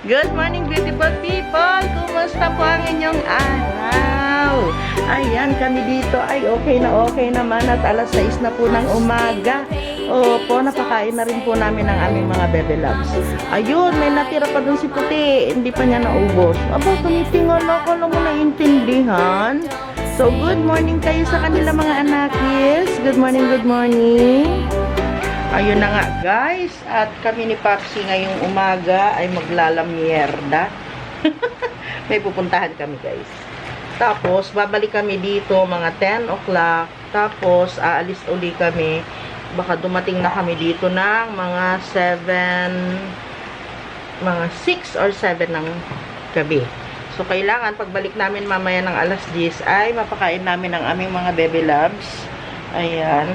Good morning, beautiful people! Kumusta po ang inyong araw? Ayan, kami dito ay okay na okay naman at alas 6 na po ng umaga. Opo, napakain na rin po namin ang aming mga bebe loves. Ayun, may natira pa dun si Puti. Hindi pa niya naubos. Aba, tumitingan ako. Alam mo naintindihan. So, good morning kayo sa kanila mga anakis. Good morning, good morning. Ayun na nga guys, at kami ni Papsi ngayong umaga ay maglalamierda. May pupuntahan kami guys. Tapos, babalik kami dito mga 10 o'clock. Tapos, aalis uli kami. Baka dumating na kami dito ng mga 7, mga 6 or 7 ng gabi. So, kailangan pagbalik namin mamaya ng alas 10 ay mapakain namin ang aming mga baby loves. Ayan.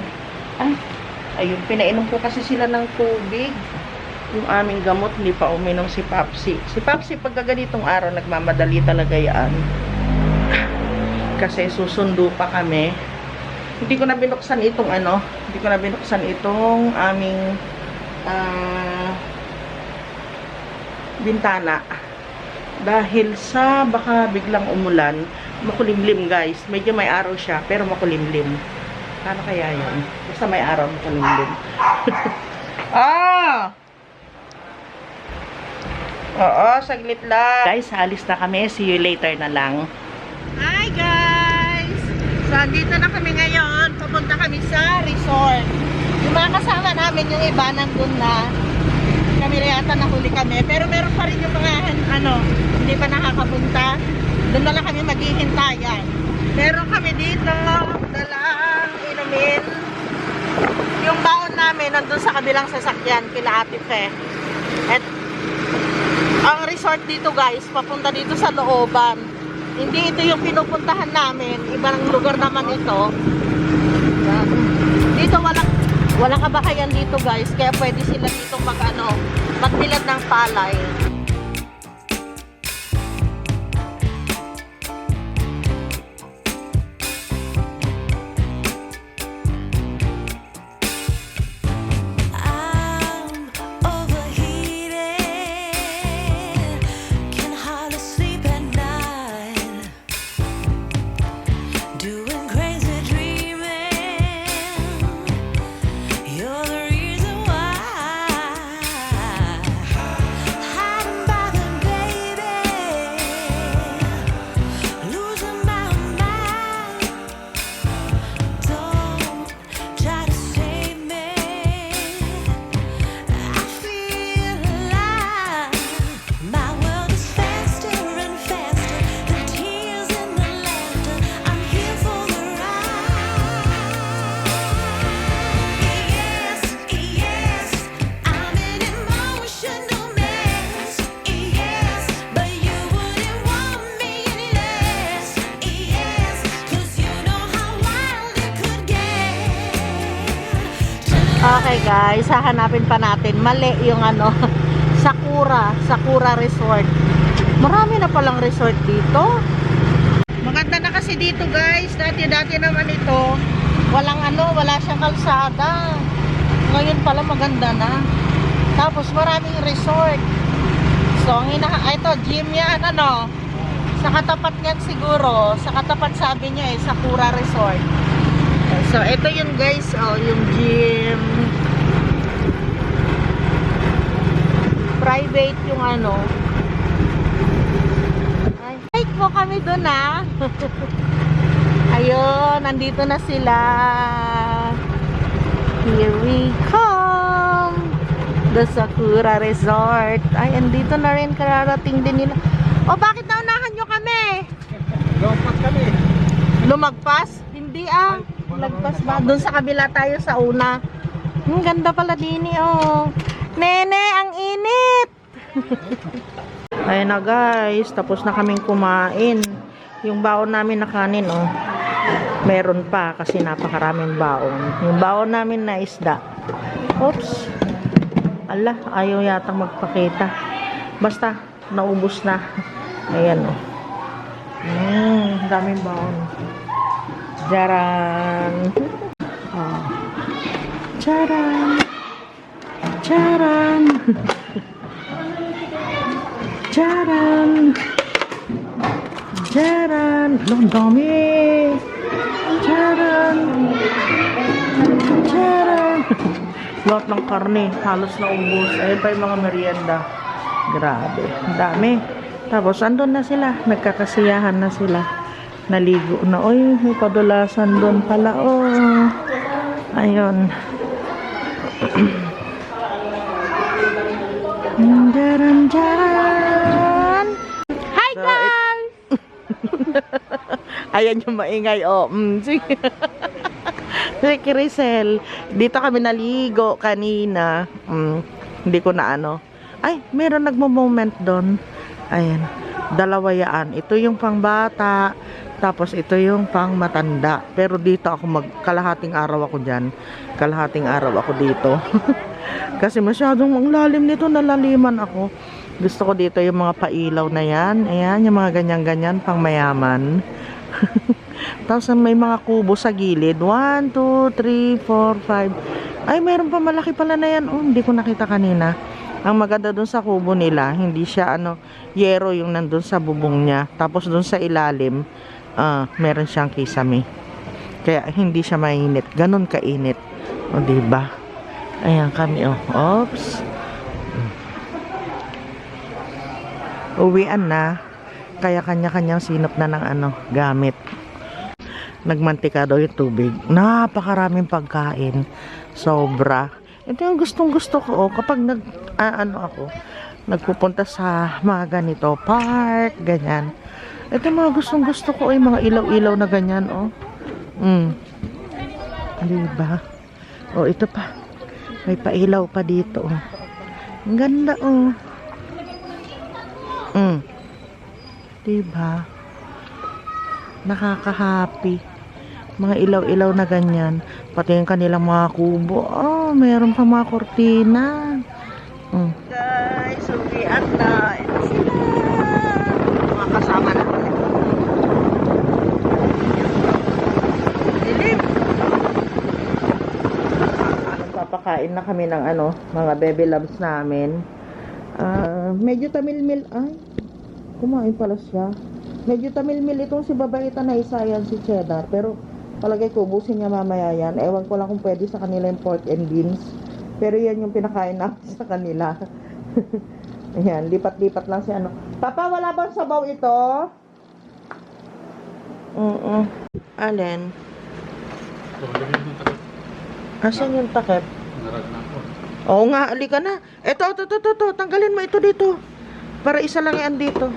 Ay, Ayun, pinainom ko kasi sila ng tubig. Yung aming gamot, hindi pa uminom si Papsi. Si Papsi, pagka ganitong araw, nagmamadali talaga yan. Kasi susundo pa kami. Hindi ko na binuksan itong ano, hindi ko na binuksan itong aming ah, bintana. Dahil sa baka biglang umulan, makulimlim guys. Medyo may araw siya, pero makulimlim. Paano kaya yun? Basta may araw mo kalimlim. ah! Oo, saglit lang. Guys, alis na kami. See you later na lang. Hi guys! So, andito na kami ngayon. Pupunta kami sa resort. Yung mga kasama namin, yung iba nandun na. Kami na yata nahuli kami. Pero meron pa rin yung mga, ano, hindi pa nakakapunta. Doon na lang kami maghihintayan. Meron kami dito, inumin. Yung baon namin, nandun sa kabilang sasakyan, kila Ate Fe. At ang resort dito guys, papunta dito sa looban. Hindi ito yung pinupuntahan namin, ibang lugar naman ito. Dito walang walang kabahayan dito guys, kaya pwede sila dito mag ano, magbilad ng palay. Guys, hahanapin pa natin. Mali yung ano, Sakura, Sakura Resort. Marami na palang resort dito. Maganda na kasi dito guys. Dati-dati naman ito, walang ano, wala siyang kalsada. Ngayon pala maganda na. Tapos maraming resort. So, ang hina, ito, gym yan, ano. Sa katapat niyan siguro, sa katapat sabi niya eh, Sakura Resort. So, ito yung guys, oh, yung gym. Private yung ano. Ay, hike po kami doon ah. Ayun, nandito na sila. Here we come. The Sakura Resort. Ay, andito na rin kararating din nila. O, bakit naunahan nyo kami? Lompat kami. Lumagpas? Hindi ah. Lagpas ba? Doon sa kabila tayo sa una. Ang ganda pala din eh, oh. Nene, ang init! Ayun na guys, tapos na kaming kumain. Yung baon namin na kanin, oh. Meron pa kasi napakaraming baon. Yung baon namin na isda. Oops. Ala, ayaw yatang magpakita. Basta, naubos na. Ayan, oh. Mmm, daming baon. Jaran. Oh. Charan. Charan. Charan! Charan! Lo, ang dami! Charan! Charan! Lahat ng karne, halos naubos. Ayun pa yung mga merienda. Grabe, ang dami. Tapos, andun na sila. Nagkakasiyahan na sila. Naligo na. Uy, may padulasan doon pala. Oh. Ayun. Jaran, jaran. Hi, guys! Ayan yung maingay, oh. Mm, sige. si Crisel, dito kami naligo kanina. Mm, hindi ko na ano. Ay, meron nagmo-moment doon. Ayan. Dalawa yaan. Ito yung pang bata. Tapos ito yung pang matanda. Pero dito ako mag kalahating araw ako diyan. Kalahating araw ako dito. Kasi masyadong ang lalim nito, nalaliman ako. Gusto ko dito yung mga pailaw na yan. Ayan, yung mga ganyan-ganyan, pang mayaman. Tapos may mga kubo sa gilid. 1, 2, 3, 4, 5. Ay, meron pa malaki pala na yan. Oh, hindi ko nakita kanina. Ang maganda dun sa kubo nila, hindi siya ano, yero yung nandun sa bubong niya. Tapos dun sa ilalim, ah, meron siyang kisame. Kaya hindi siya mainit. Ganun kainit. O, diba? Ayan kami, oh. Oops. Uwian na. Kaya kanya-kanyang sinop na ng ano, gamit. Nagmantika daw yung tubig. Napakaraming pagkain. Sobra. Ito yung gustong gusto ko. Oh, kapag nag, ah, ano ako, nagpupunta sa mga ganito, park, ganyan. Ito mga gustong gusto ko. Yung mga ilaw-ilaw na ganyan, oh. Mm. Diba? Oh, ito pa. May pailaw pa dito, oh. Ang ganda, oh. Mm. Diba? Nakaka-happy. Mga ilaw-ilaw na ganyan. Pati yung kanilang mga kubo. Oh, meron pa mga kortina. Mm. Guys, uwian na. Ito sila. Mga kasama na. Papakain na kami ng ano, mga baby loves namin. Medyo tamilmil. Ay, kumain pala siya. Medyo tamilmil itong si babaita na isa yan si Cheddar. Pero palagay ko, ubusin niya mamaya yan. Ewan ko lang kung pwede sa kanila yung pork and beans. Pero yan yung pinakain namin sa kanila. Ayan, lipat-lipat lang si ano. Papa, wala bang sabaw ito? Mm Alin? Asan yung takip? Oo nga, alika na. Eto, ito, ito, ito, ito. Tanggalin mo ito dito. Para isa lang yan dito.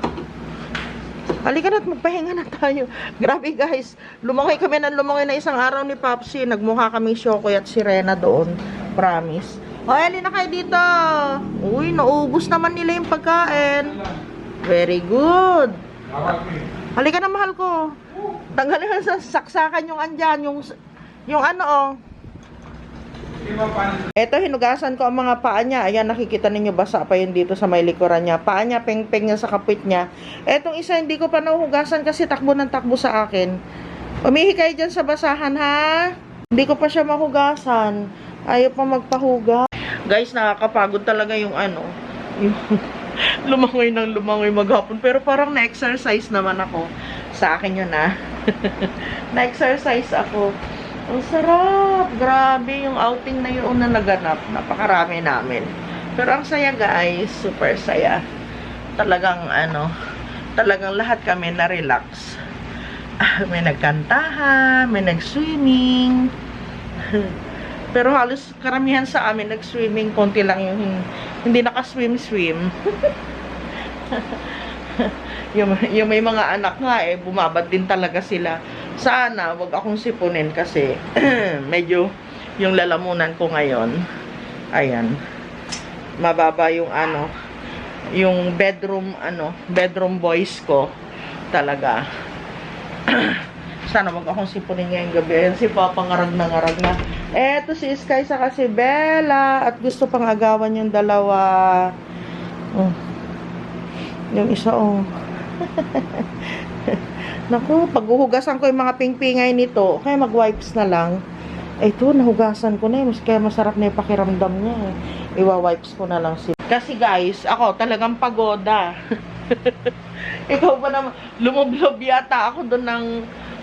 Halika na at magpahinga na tayo. Grabe guys, lumangoy kami ng lumangoy na isang araw ni Papsi. Nagmukha kami Shokoy at Sirena doon. Promise. O, Eli na kayo dito. Uy, naubos naman nila yung pagkain. Very good. Halika na mahal ko. Tanggalin mo sa saksakan yung andyan. Yung, yung ano oh. Ito, hinugasan ko ang mga paa niya. Ayan, nakikita ninyo, basa pa yun dito sa may likuran niya. Paa niya, peng-peng niya sa kapit niya. Etong isa, hindi ko pa nahuhugasan kasi takbo ng takbo sa akin. Umihi kayo dyan sa basahan, ha? Hindi ko pa siya mahugasan. Ayaw pa magpahuga. Guys, nakakapagod talaga yung ano. Lumangoy ng lumangoy maghapon. Pero parang na-exercise naman ako. Sa akin yun, ha? na-exercise ako. Ang sarap! Grabe yung outing na yun na naganap. Napakarami namin. Pero ang saya guys, super saya. Talagang ano, talagang lahat kami na-relax. Ah, May nagkantahan, may nag-swimming. Pero halos karamihan sa amin nag-swimming, konti lang yung hindi nakaswim-swim. yung, yung may mga anak nga eh, bumabad din talaga sila. Sana, wag akong sipunin kasi medyo yung lalamunan ko ngayon, ayan, mababa yung ano, yung bedroom, ano, bedroom voice ko talaga. Sana wag akong sipunin ngayong gabi. Ayan si Papa ngarag na ngarag na. Eto si Sky sa si Bella at gusto pang agawan yung dalawa. Oh. Yung isa oh. Naku, paghuhugasan ko yung mga pingpingay nito, kaya mag-wipes na lang. Ito, nahugasan ko na eh. Kaya masarap na yung pakiramdam niya eh. Iwa-wipes ko na lang si Kasi guys, ako talagang pagoda. Ikaw ba naman, lumublob yata ako doon ng,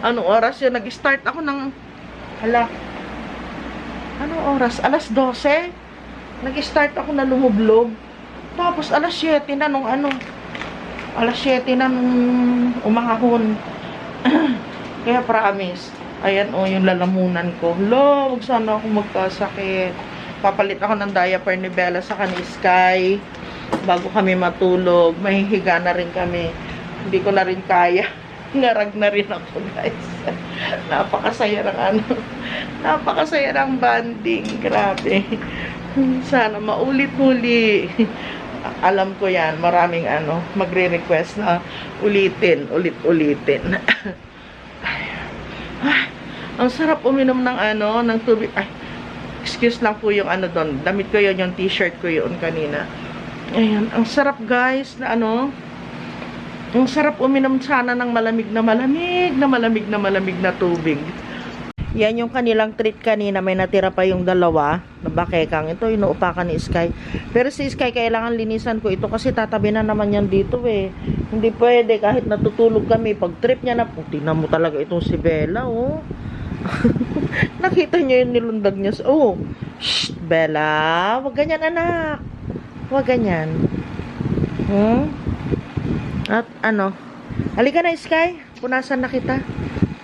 anong oras yun, nag-start ako ng, hala, anong oras? Alas 12? Nag-start ako na lumublob. Tapos alas 7 na nung ano, alas 7 na nung umahon. Kaya promise, ayan o yung lalamunan ko. Lo, wag sana ako magkasakit. Papalit ako ng diaper ni Bella sa ni Sky bago kami matulog. Mahihiga na rin kami. Hindi ko na rin kaya. Ngarag na rin ako, guys. Napakasaya ng ano. Napakasaya ng banding. Grabe. Sana maulit-huli. Alam ko yan, maraming ano, magre-request na ulitin, ulit-ulitin. Ay, ang sarap uminom ng ano, ng tubig. Ay, excuse lang po yung ano doon. Damit ko yun, yung t-shirt ko yun kanina. Ayan, ang sarap guys na ano. Ang sarap uminom sana ng malamig na malamig na malamig na malamig na tubig. Yan yung kanilang treat kanina. May natira pa yung dalawa na bakekang. Ito, inuupakan ni Sky. Pero si Sky, kailangan linisan ko ito kasi tatabi na naman yan dito eh. Hindi pwede kahit natutulog kami. Pag trip niya na, oh, tingnan mo talaga itong si Bella, oh. Nakita niyo yung nilundag niya. Oh, shh, Bella. Huwag ganyan, anak. Huwag ganyan. Hmm? At ano? Halika na, Sky. Punasan na kita.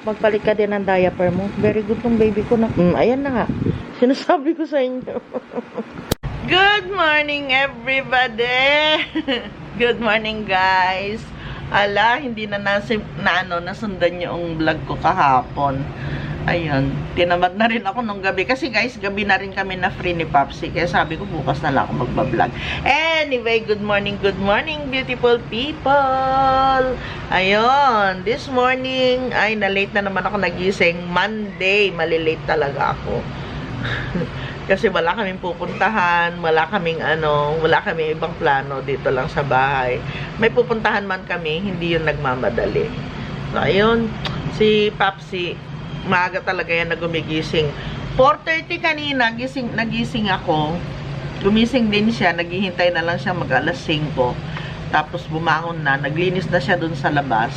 Magpalit ka din ng diaper mo. Very good tong baby ko na. Mm, ayan na nga. Sinasabi ko sa inyo. good morning, everybody. good morning, guys. Ala, hindi na nasi, na ano, nasundan yung vlog ko kahapon. Ayun, tinamad na rin ako nung gabi. Kasi guys, gabi na rin kami na free ni Papsi. Kaya sabi ko, bukas na lang ako magbablog. Anyway, good morning, good morning, beautiful people! Ayun, this morning, ay, na-late na naman ako nagising. Monday, malilate talaga ako. Kasi wala kaming pupuntahan, wala kaming ano, wala kaming ibang plano dito lang sa bahay. May pupuntahan man kami, hindi yun nagmamadali. So, ayun, si Papsi, maaga talaga yan na gumigising. 4.30 kanina, gising, nagising ako. Gumising din siya, naghihintay na lang siya mag alas 5. Tapos bumangon na, naglinis na siya dun sa labas.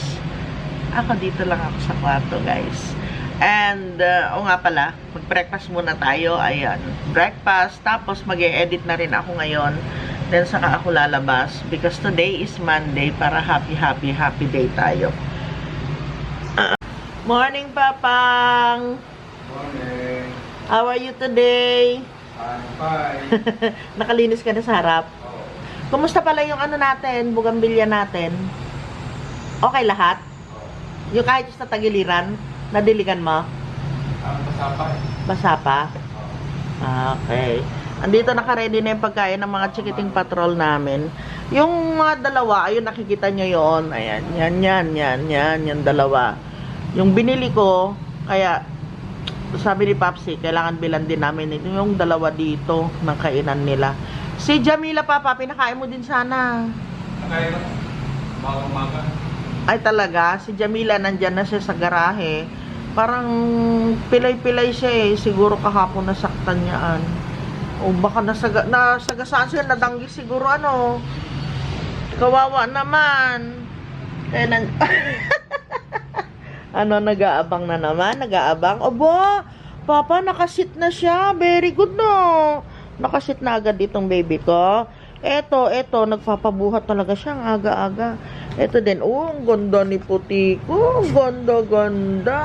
Ako dito lang ako sa kwarto, guys. And, uh, o nga pala, mag-breakfast muna tayo. Ayan, breakfast. Tapos mag edit na rin ako ngayon. Then, saka ako lalabas. Because today is Monday para happy, happy, happy day tayo. Morning, Papang! Morning. How are you today? I'm fine. Nakalinis ka na sa harap. Oh, Kumusta pala yung ano natin, bugambilya natin? Okay lahat? oh. Yung kahit sa tagiliran, nadiligan mo? Ang masapa eh. Basa pa? Oh. Ah, Okay. Andito naka-ready na yung pagkain ng mga chikiting patrol namin. Yung mga dalawa, ayun nakikita nyo yon Ayan, yan, yan, yan, yan, yung dalawa. Yung binili ko, kaya sabi ni Papsi, kailangan bilan din namin ito. Yung dalawa dito ng kainan nila. Si Jamila, Papa, pinakain mo din sana. Lang. Mga umaga. Ay talaga, si Jamila nandyan na siya sa garahe. Parang pilay-pilay siya eh. Siguro kahapon nasaktan niyaan. O baka nasaga, nasagasaan siya, nadanggi siguro ano. Kawawa naman. Kaya nan... ano, nag-aabang na naman? Nag-aabang? Obo, Papa, nakasit na siya. Very good no. Nakasit na agad ditong baby ko. Eto, eto, nagpapabuhat talaga siya aga-aga. Eto din, oh, ang ganda ni puti ko. Ang Ganda, ganda.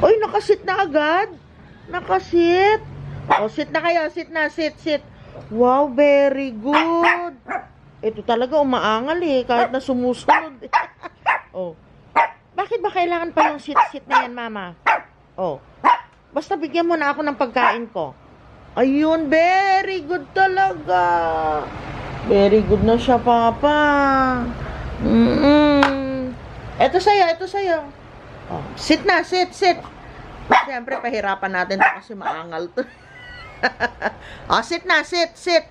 Uy, nakasit na agad. Nakasit. Oh, sit na kayo, sit na, sit, sit. Wow, very good. Ito talaga umaangal eh, kahit na sumusunod. oh. Bakit ba kailangan pa yung sit-sit na yan, mama? Oh. Basta bigyan mo na ako ng pagkain ko. Ayun, very good talaga. Very good na siya, Papa. Mm-mm. Ito sa'yo, ito sa'yo. Oh, sit na, sit, sit. Siyempre, pahirapan natin to kasi maangal to. oh, sit na, sit, sit.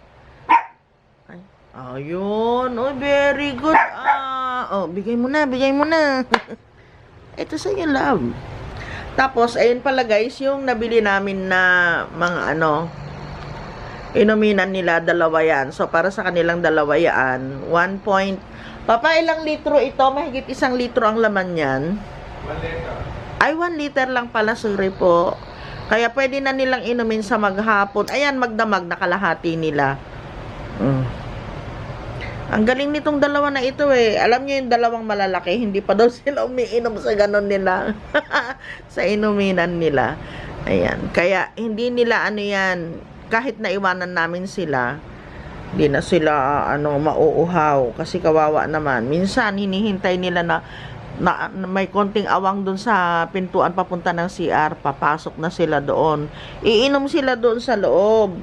Ay, ayun. Oh, very good. Ah, oh, bigay mo na, bigay mo na. ito sa'yo, love. Tapos, ayun pala guys, yung nabili namin na mga ano, inuminan nila, dalawa yan. So, para sa kanilang dalawa yan, 1 point, Papa, ilang litro ito? Mahigit isang litro ang laman yan. One liter. Ay, 1 liter lang pala, sorry po. Kaya pwede na nilang inumin sa maghapon. Ayan, magdamag na kalahati nila. Mm. Ang galing nitong dalawa na ito eh. Alam niyo yung dalawang malalaki, hindi pa daw sila umiinom sa ganon nila. sa inuminan nila. Ayan. Kaya hindi nila ano yan, kahit na iwanan namin sila, hindi na sila ano mauuhaw kasi kawawa naman. Minsan hinihintay nila na na, na may konting awang doon sa pintuan papunta ng CR, papasok na sila doon. Iinom sila doon sa loob.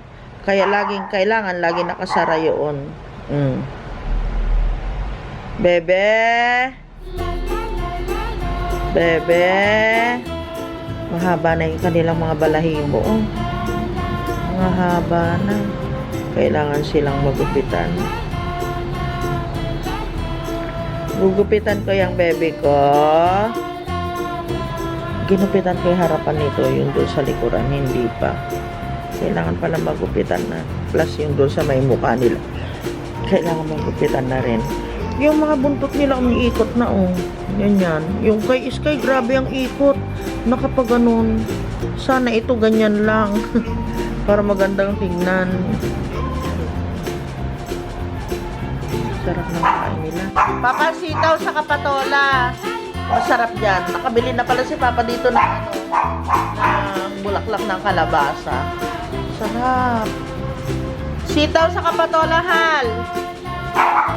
Kaya laging kailangan lagi nakasara yun. Mm. Bebe. Bebe. Mahaba na yung kanilang mga balahibo. Oh. Mga haba na. Kailangan silang magupitan. Gugupitan ko yung bebe ko. Ginupitan ko yung harapan nito, yung doon sa likuran, hindi pa. Kailangan pala magupitan na. Plus yung doon sa may mukha nila. Kailangan magupitan na rin. Yung mga buntot nila umiikot na oh. Yan yan. Yung kay Sky, grabe ang ikot. Nakapaganon. Sana ito ganyan lang. Para magandang tingnan. Sarap ng kain nila. Papa, sitaw sa kapatola. Masarap yan. Nakabili na pala si Papa dito ng ano, ng bulaklak ng kalabasa. Sarap. Sitaw sa kapatola, Hal.